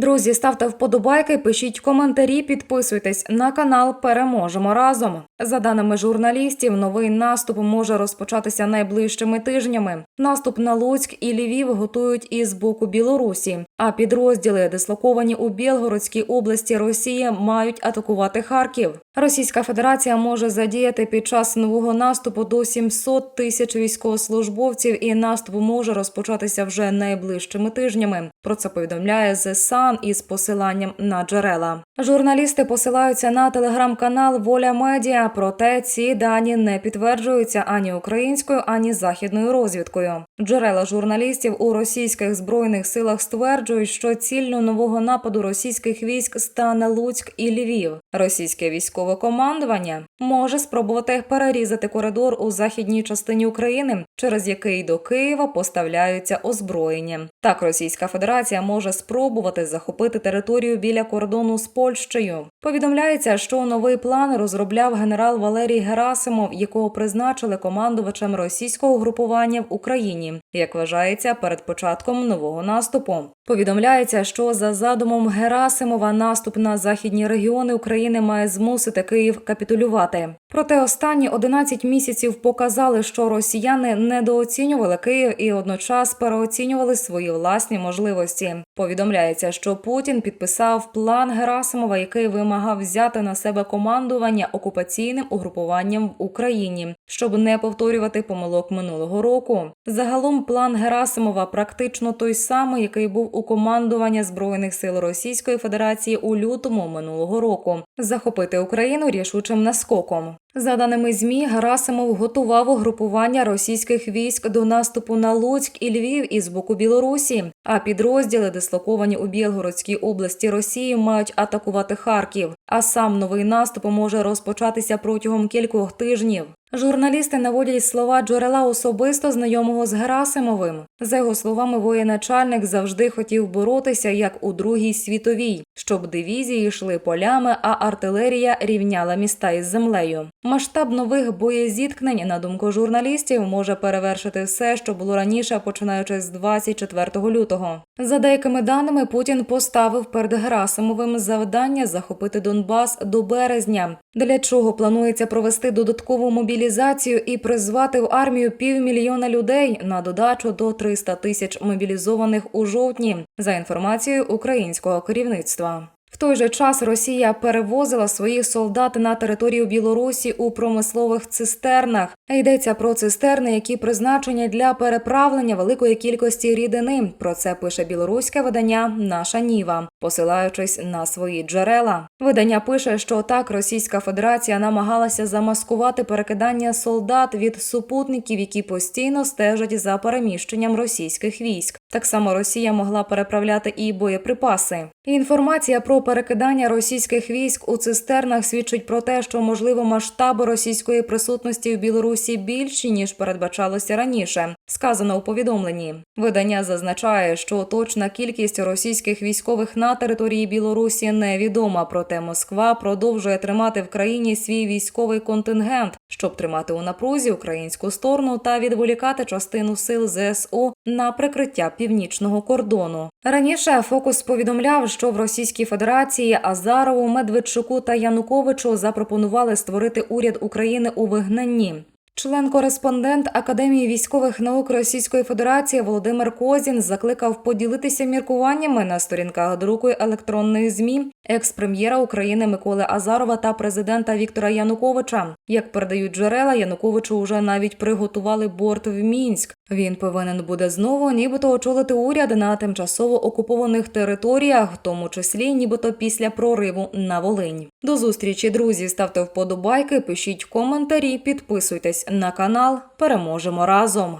Друзі, ставте вподобайки, пишіть коментарі, підписуйтесь на канал. Переможемо разом. За даними журналістів, новий наступ може розпочатися найближчими тижнями. Наступ на Луцьк і Львів готують із боку Білорусі. А підрозділи, дислоковані у Білгородській області Росії, мають атакувати Харків. Російська Федерація може задіяти під час нового наступу до 700 тисяч військовослужбовців, і наступ може розпочатися вже найближчими тижнями. Про це повідомляє The Sun із посиланням на джерела. Журналісти посилаються на телеграм-канал Воля Медіа, проте ці дані не підтверджуються ані українською, ані західною розвідкою. Джерела журналістів у російських збройних силах стверджують, що ціллю нового нападу російських військ стане Луцьк і Львів. Російське військове командування може спробувати перерізати коридор у західній частині України, через який до Києва поставляються озброєння. Так, Російська Федерація може спробувати захопити територію біля кордону з Польщею. Повідомляється, що новий план розробляв генерал Валерій Герасимов, якого призначили командувачем російського групування в Україні, як вважається перед початком нового наступу. Повідомляється, що за задумом Герасимова наступ на західні регіони України має змусити Київ капітулювати. Проте останні 11 місяців показали, що росіяни недооцінювали Київ і одночас переоцінювали свої власні можливості. Повідомляється, що Путін підписав план Герасимова, який вимагав взяти на себе командування окупаційним угрупуванням в Україні, щоб не повторювати помилок минулого року. Загалом план Герасимова практично той самий, який був у командування збройних сил Російської Федерації у лютому минулого року захопити Україну рішучим наскоком. За даними змі, Герасимов готував угрупування російських військ до наступу на Луцьк і Львів із боку Білорусі. А підрозділи, дислоковані у Білгородській області Росії, мають атакувати Харків. А сам новий наступ може розпочатися протягом кількох тижнів. Журналісти наводять слова джерела особисто знайомого з Герасимовим. За його словами, воєначальник завжди хотів боротися як у Другій світовій, щоб дивізії йшли полями, а артилерія рівняла міста із землею. Масштаб нових боєзіткнень, на думку журналістів, може перевершити все, що було раніше, починаючи з 24 лютого. За деякими даними, Путін поставив перед Герасимовим завдання захопити Донбас до березня, для чого планується провести додаткову мобілізацію і призвати в армію півмільйона людей на додачу до 300 тисяч мобілізованих у жовтні, за інформацією українського керівництва. В той же час Росія перевозила своїх солдат на територію Білорусі у промислових цистернах. Йдеться про цистерни, які призначені для переправлення великої кількості рідини. Про це пише білоруське видання Наша Ніва, посилаючись на свої джерела. Видання пише, що так Російська Федерація намагалася замаскувати перекидання солдат від супутників, які постійно стежать за переміщенням російських військ. Так само Росія могла переправляти і боєприпаси. Інформація про перекидання російських військ у цистернах свідчить про те, що можливо масштаби російської присутності в Білорусі більші ніж передбачалося раніше. Сказано у повідомленні. Видання зазначає, що точна кількість російських військових на території Білорусі невідома. Проте Москва продовжує тримати в країні свій військовий контингент, щоб тримати у напрузі українську сторону та відволікати частину сил ЗСУ на прикриття північного кордону. Раніше фокус повідомляв, що в Російській Федерації Азарову, Медведчуку та Януковичу запропонували створити уряд України у вигнанні. Член-кореспондент Академії військових наук Російської Федерації Володимир Козін закликав поділитися міркуваннями на сторінках друку електронних змі екс-прем'єра України Миколи Азарова та президента Віктора Януковича. Як передають джерела, Януковичу вже навіть приготували борт в Мінськ. Він повинен буде знову, нібито очолити уряд на тимчасово окупованих територіях, в тому числі нібито після прориву на Волинь. До зустрічі, друзі. Ставте вподобайки, пишіть коментарі, підписуйтесь на канал. Переможемо разом.